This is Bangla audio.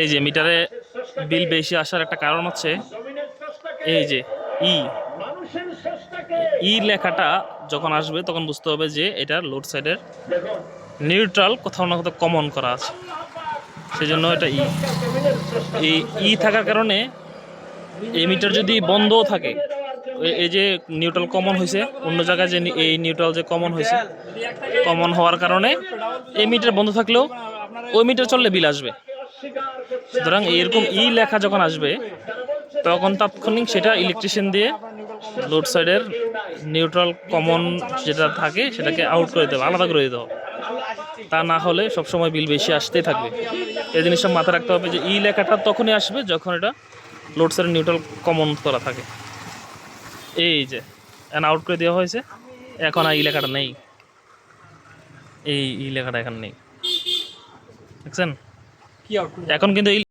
এই যে মিটারে বিল বেশি আসার একটা কারণ হচ্ছে, এই যে ই ই লেখাটা যখন আসবে তখন বুঝতে হবে যে এটা লোড সাইডের নিউট্রাল কোথাও না কোথাও কমন করা আছে। সেই জন্য এটা ই। ই থাকার কারণে এই মিটার যদি বন্ধও থাকে এই যে নিউট্রাল কমন হয়েছে, অন্য জায়গায় যে এই নিউট্রাল যে কমন হয়েছে, কমন হওয়ার কারণে এই মিটার বন্ধ থাকলেও ওই মিটার চললে বিল আসবে। সুতরাং এরকম ই লেখা যখন আসবে, তখন তাৎক্ষণিক সেটা ইলেকট্রিশিয়ান দিয়ে লোড সাইডের নিউট্রাল কমন যেটা থাকে, সেটাকে আউট করে দেবে, আলাদা করে দিতে তা না হলে সবসময় বিল বেশি আসতেই থাকবে। এই জিনিসটা মাথায় রাখতে হবে যে ই লেখাটা তখনই আসবে যখন এটা লোড সাইডের নিউট্রাল কমন করা থাকে। এই যে এন আউট করে দেওয়া হয়েছে। এখন আর ই লেখাটা নেই। এই ই লেখাটা এখন নেই। দেখছেন? কি এখন কিন্তু এই